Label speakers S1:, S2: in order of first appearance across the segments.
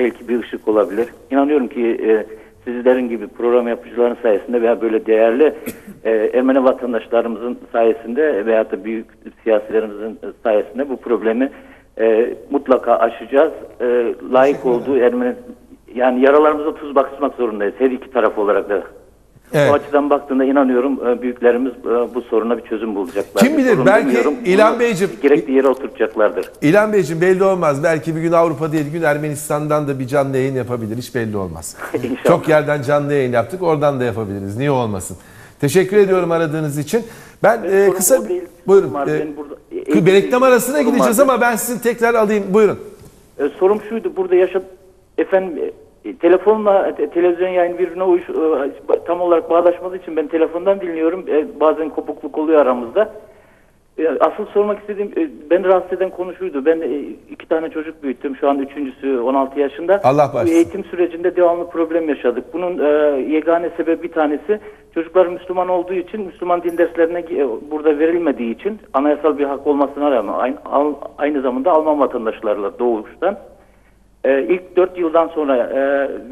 S1: belki bir ışık olabilir. İnanıyorum ki e, sizlerin gibi program yapıcıların sayesinde veya böyle değerli e, Ermeni vatandaşlarımızın sayesinde veya da büyük siyasilerimizin sayesinde bu problemi e, mutlaka aşacağız. E, layık olduğu Ermeni yani yaralarımıza tuz basmak zorundayız her iki taraf olarak da.
S2: Evet.
S1: O açıdan baktığında inanıyorum e, büyüklerimiz e, bu soruna bir çözüm bulacaklar.
S2: Kim bilir, belki İlhan Beyciğim-
S1: gerekli yere oturtacaklardır.
S2: İlhan Beyciğim belli olmaz. Belki bir gün Avrupa değil, bir gün Ermenistan'dan da bir canlı yayın yapabilir. Hiç belli olmaz. Çok yerden canlı yayın yaptık. Oradan da yapabiliriz. Niye olmasın? Teşekkür ediyorum aradığınız için. Ben e,
S1: Sorum
S2: kısa
S1: değil.
S2: buyurun.
S1: Var,
S2: E,
S1: burada-
S2: bir reklam arasına gideceğiz ama ben sizin tekrar alayım. Buyurun.
S1: E, sorum şuydu burada yaşa efendim e, telefonla te- televizyon yayın birbirine uyuş e, tam olarak bağdaşmadığı için ben telefondan dinliyorum. E, bazen kopukluk oluyor aramızda. E, asıl sormak istediğim e, beni rahatsız eden konu şuydu. Ben e, iki tane çocuk büyüttüm. Şu an üçüncüsü 16 yaşında.
S2: Allah
S1: Bu
S2: bağışlasın.
S1: eğitim sürecinde devamlı problem yaşadık. Bunun e, yegane sebebi bir tanesi çocuklar Müslüman olduğu için Müslüman din derslerine e, burada verilmediği için anayasal bir hak olmasına rağmen aynı, al- aynı zamanda Alman vatandaşlarla doğuştan e, ilk 4 yıldan sonra e,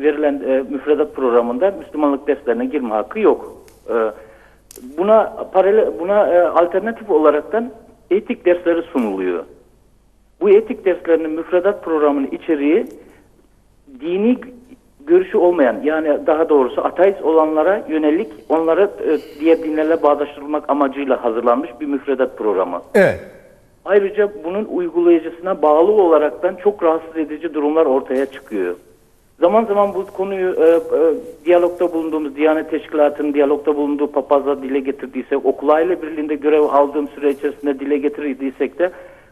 S1: verilen e, müfredat programında Müslümanlık derslerine girme hakkı yok. E, buna paralel buna e, alternatif olaraktan etik dersleri sunuluyor. Bu etik derslerinin müfredat programının içeriği dini görüşü olmayan yani daha doğrusu ateist olanlara yönelik onları e, diğer dinlerle bağdaştırılmak amacıyla hazırlanmış bir müfredat programı.
S2: Evet.
S1: Ayrıca bunun uygulayıcısına bağlı olaraktan çok rahatsız edici durumlar ortaya çıkıyor. Zaman zaman bu konuyu e, e, diyalogda bulunduğumuz Diyanet Teşkilatı'nın diyalogda bulunduğu papazla dile getirdiysek, okul aile birliğinde görev aldığım süre içerisinde dile getirdiysek de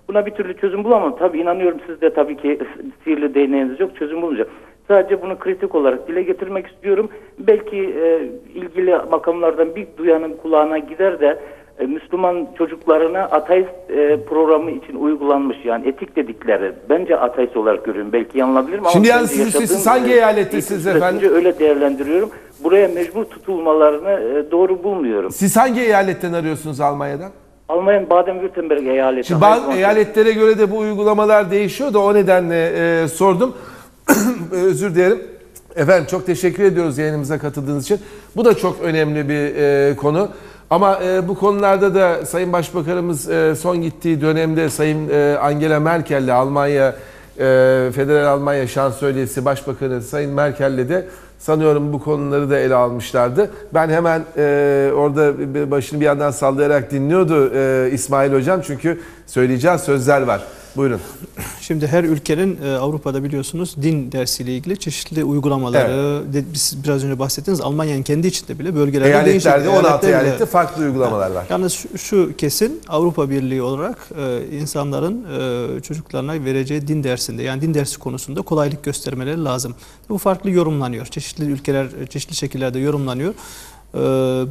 S1: buna bir türlü çözüm bulamam. Tabii inanıyorum siz de tabii ki sihirli değneğiniz yok çözüm bulunacak. Sadece bunu kritik olarak dile getirmek istiyorum. Belki e, ilgili makamlardan bir duyanın kulağına gider de e, Müslüman çocuklarına ateist e, programı için uygulanmış yani etik dedikleri bence ateist olarak görüyorum. Belki yanılabilirim ama
S2: Şimdi
S1: bence
S2: siz- siz
S1: yaşadığım,
S2: hangi eyalettesiniz efendim?
S1: öyle değerlendiriyorum. Buraya mecbur tutulmalarını e, doğru bulmuyorum.
S2: Siz hangi eyaletten arıyorsunuz Almanya'dan?
S1: Almanya'nın Baden-Württemberg eyaleti.
S2: Şimdi bazı eyaletlere göre de bu uygulamalar değişiyor da o nedenle e, sordum. Özür dilerim. Efendim çok teşekkür ediyoruz yayınımıza katıldığınız için. Bu da çok önemli bir e, konu. Ama e, bu konularda da Sayın Başbakanımız e, son gittiği dönemde Sayın e, Angela Merkel'le Almanya e, Federal Almanya Şansölyesi Başbakanı Sayın Merkel'le de sanıyorum bu konuları da ele almışlardı. Ben hemen e, orada başını bir yandan sallayarak dinliyordu e, İsmail Hocam çünkü söyleyeceği sözler var. Buyurun.
S3: Şimdi her ülkenin e, Avrupa'da biliyorsunuz din dersiyle ilgili çeşitli uygulamaları, de, biz biraz önce bahsettiniz Almanya'nın kendi içinde bile bölgelerde
S2: Eyaletlerde
S3: değişik
S2: 16
S3: eyaletlerde-
S2: eyalette farklı uygulamalar var.
S3: Yalnız şu, şu kesin Avrupa Birliği olarak e, insanların e, çocuklarına vereceği din dersinde yani din dersi konusunda kolaylık göstermeleri lazım. Bu farklı yorumlanıyor. Çeşitli ülkeler çeşitli şekillerde yorumlanıyor. E,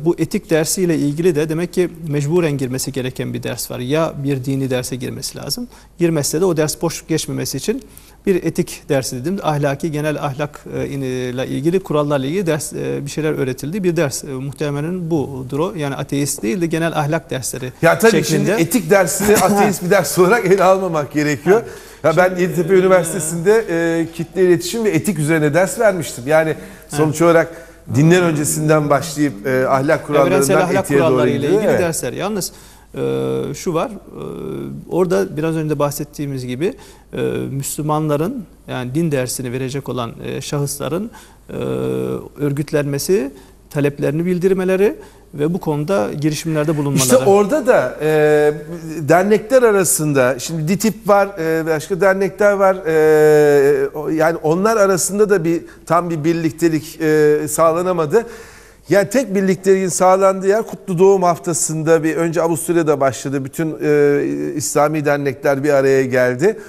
S3: bu etik dersiyle ilgili de demek ki mecburen girmesi gereken bir ders var. Ya bir dini derse girmesi lazım. Girmezse de o ders boş geçmemesi için bir etik dersi dedim. Ahlaki genel ahlak e, ile ilgili kurallarla ilgili ders e, bir şeyler öğretildiği bir ders. E, Muhtemelen budur o. Yani ateist değil de genel ahlak dersleri
S2: Ya tabii
S3: şeklinde.
S2: şimdi etik dersini ateist bir ders olarak ele almamak gerekiyor. Ya ben Yeditepe Üniversitesi'nde e, kitle iletişim ve etik üzerine ders vermiştim. Yani sonuç olarak dinler öncesinden başlayıp e, ahlak kurallarından
S3: ahlak
S2: etiğe doğru gidiyor.
S3: ilgili
S2: Evet.
S3: dersler. Yalnız e, şu var, e, orada biraz önce bahsettiğimiz gibi e, Müslümanların yani din dersini verecek olan e, şahısların e, örgütlenmesi, taleplerini bildirmeleri ve bu konuda girişimlerde bulunmaları.
S2: İşte orada da e, dernekler arasında şimdi DİTİP var, e, başka dernekler var. E, yani onlar arasında da bir tam bir birliktelik e, sağlanamadı. Yani tek birlikteliğin sağlandığı yer Kutlu Doğum Haftası'nda bir önce Avusturya'da başladı. Bütün e, İslami dernekler bir araya geldi.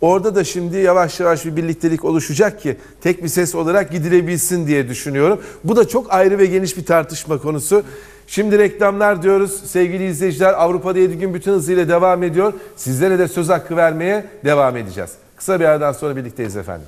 S2: Orada da şimdi yavaş yavaş bir birliktelik oluşacak ki tek bir ses olarak gidilebilsin diye düşünüyorum. Bu da çok ayrı ve geniş bir tartışma konusu. Şimdi reklamlar diyoruz. Sevgili izleyiciler Avrupa'da 7 gün bütün hızıyla devam ediyor. Sizlere de söz hakkı vermeye devam edeceğiz. Kısa bir aradan sonra birlikteyiz efendim.